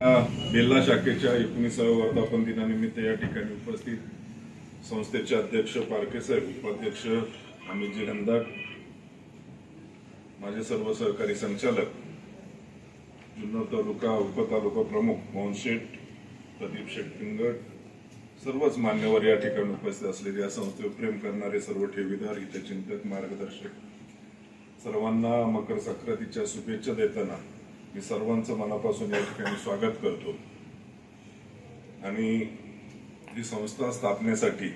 बेल्ला शाखेच्या एकोणीसाव्या वर्धापन दिनानिमित्त या ठिकाणी उपस्थित संस्थेचे अध्यक्ष पारखे साहेब उपाध्यक्ष अमितजी हंदाक माझे सर्व सहकारी संचालक जुन्नर तालुका उपतालुका प्रमुख मोहन शेठ प्रदीप शेठ पिंगट सर्वच मान्यवर या ठिकाणी उपस्थित असलेले या संस्थेवर प्रेम करणारे सर्व ठेवीदार हितचिंतक मार्गदर्शक सर्वांना मकर संक्रांतीच्या शुभेच्छा देताना मी सर्वांचं मनापासून या ठिकाणी स्वागत करतो. आणि ही संस्था स्थापनेसाठी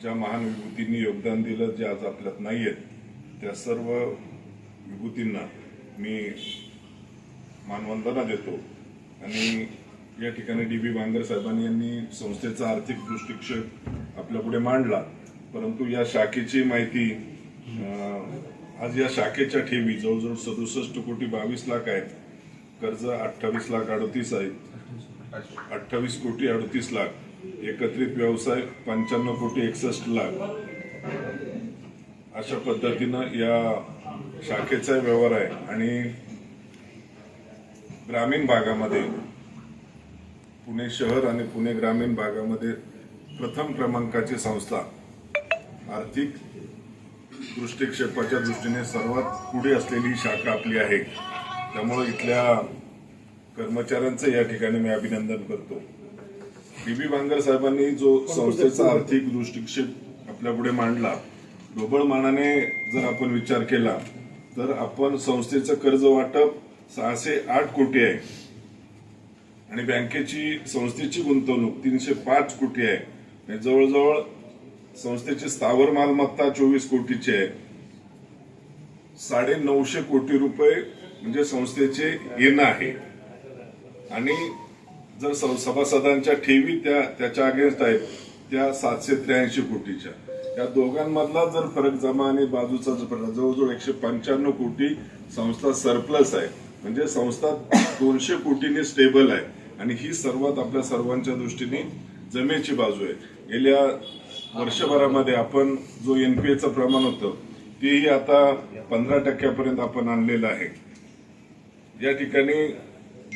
ज्या महान विभूतींनी योगदान दिलं जे आज आपल्यात नाही आहेत त्या सर्व विभूतींना मी मानवंदना देतो. आणि या ठिकाणी डी बी बांगर साहेबांनी यांनी संस्थेचा आर्थिक दृष्टिक्षेप आपल्या पुढे मांडला. परंतु या शाखेची माहिती अं, आज या शाखेच्या ठेवी जवळजवळ सदुसष्ट कोटी बावीस लाख आहेत. कर्ज अठ्ठावीस लाख अडतीस आहेत. अठ्ठावीस कोटी अडतीस लाख. एकत्रित व्यवसाय पंच्याण्णव कोटी एकसष्ट लाख. अशा पद्धतीनं या शाखेचा व्यवहार आहे. आणि ग्रामीण भागामध्ये पुणे शहर आणि पुणे ग्रामीण भागामध्ये प्रथम क्रमांकाची संस्था आर्थिक दृष्टिक्षेपाच्या दृष्टीने सर्वात पुढे असलेली ही शाखा आपली आहे. त्यामुळे इथल्या कर्मचाऱ्यांचं या ठिकाणी मी अभिनंदन करतो. बी बांगर साहेबांनी जो संस्थेचा आर्थिक दृष्टिक्षेप आपल्या पुढे मांडला ढोबळ मानाने जर आपण विचार केला तर आपण संस्थेचं कर्ज वाटप सहाशे आठ कोटी आहे. आणि बँकेची संस्थेची गुंतवणूक तीनशे पाच कोटी आहे. जवळजवळ संस्थेची स्थावर मालमत्ता चोवीस कोटीची. आहे साडे नऊशे कोटी रुपये म्हणजे संस्थेचे येणं आहे. आणि जर सभासदांच्या ठेवी त्या त्याच्या अगेन्स्ट आहेत त्या सातशे त्र्याऐंशी कोटीच्या. या दोघांमधला जर फरक जमा आणि बाजूचा जर फरक जवळजवळ एकशे पंच्याण्णव कोटी संस्था सरप्लस आहे. म्हणजे संस्था दोनशे कोटीने स्टेबल आहे. आणि ही सर्वात आपल्या सर्वांच्या दृष्टीने जमेची बाजू आहे. गेल्या वर्षभरामध्ये आपण जो एनपीएचं प्रमाण होतं तेही आता पंधरा टक्क्यापर्यंत आपण आणलेलं आहे. या ठिकाणी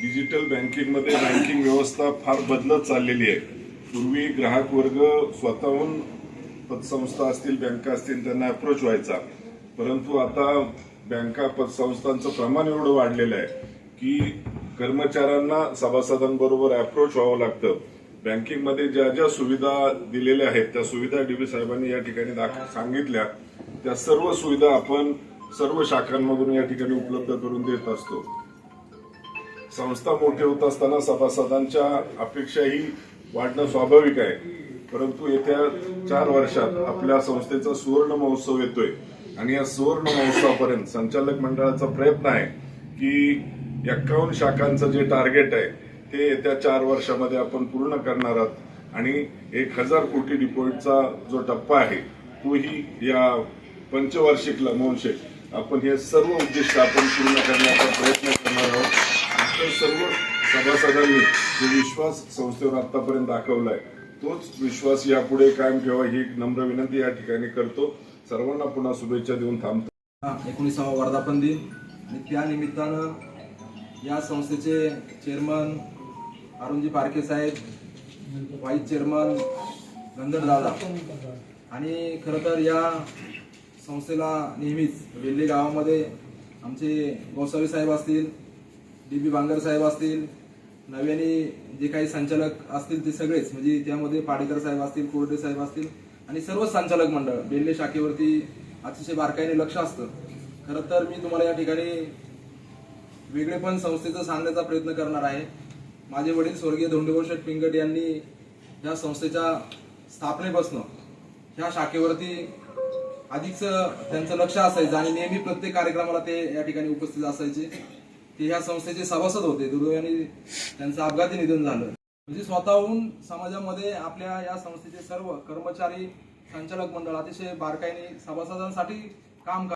डिजिटल बँकिंगमध्ये बँकिंग व्यवस्था फार बदलत चाललेली आहे. पूर्वी ग्राहक वर्ग स्वतःहून पतसंस्था असतील बँका असतील त्यांना अप्रोच व्हायचा. परंतु आता बँका पतसंस्थांचं प्रमाण एवढं वाढलेलं आहे की कर्मचाऱ्यांना सभासदांबरोबर अप्रोच व्हावं लागतं. बँकिंगमध्ये ज्या ज्या सुविधा दिलेल्या आहेत त्या सुविधा डीबी साहेबांनी या ठिकाणी सांगितल्या त्या सर्व सुविधा आपण सर्व शाखांमधून या ठिकाणी उपलब्ध करून देत असतो. संस्था मोठी होत असताना सभासदांच्या अपेक्षाही वाढणं स्वाभाविक आहे. परंतु येत्या चार वर्षात आपल्या संस्थेचा सुवर्ण महोत्सव येतोय आणि या सुवर्ण महोत्सवापर्यंत संचालक मंडळाचा प्रयत्न आहे की एक्कावन्न शाखांचं जे टार्गेट आहे ते येत्या चार वर्षामध्ये आपण पूर्ण करणार आहोत. आणि एक हजार कोटी डिपॉझिटचा जो टप्पा आहे तोही या पंचवार्षिकला मोहनशेख आपण हे सर्व उद्दिष्ट आपण पूर्ण करण्याचा प्रयत्न करणार आहोत. तर सर्व सभासदांनी जो विश्वास संस्थेवर आतापर्यंत दाखवलाय तोच विश्वास यापुढे कायम ठेवा ही एक नम्र विनंती या ठिकाणी करतो. सर्वांना पुन्हा शुभेच्छा देऊन थांबतो. एकोणीसावा वर्धापन दिन. आणि त्यानिमित्तानं या संस्थेचे चेअरमन अरुणजी पारखे साहेब व्हाईस चेअरमन गंधर दादा. आणि खरं तर या संस्थेला नेहमीच वेल्हे गावामध्ये आमचे गोसावी साहेब असतील डी बी बांगर साहेब असतील नव्याने जे काही संचालक असतील ते सगळेच म्हणजे त्यामध्ये पाडेकर साहेब असतील कोरडे साहेब असतील आणि सर्वच संचालक मंडळ बेल्ले शाखेवरती अतिशय बारकाईने लक्ष असतं. खरं तर मी तुम्हाला या ठिकाणी वेगळेपण संस्थेचं सांगण्याचा प्रयत्न करणार आहे. माझे वडील स्वर्गीय धोंडेभाऊ शेठ पिंगट यांनी या संस्थेच्या स्थापनेपासून ह्या शाखेवरती अधिकच त्यांचं लक्ष असायचं आणि नेहमी प्रत्येक कार्यक्रमाला ते या ठिकाणी उपस्थित असायचे. ते ह्या संस्थेचे सभासद होते. दुर्दैवाने त्यांचं अपघाती निधन झालं. म्हणजे स्वतःहून समाजामध्ये आपल्या या संस्थेचे सर्व कर्मचारी संचालक मंडळ अतिशय बारकाईने सभासदांसाठी काम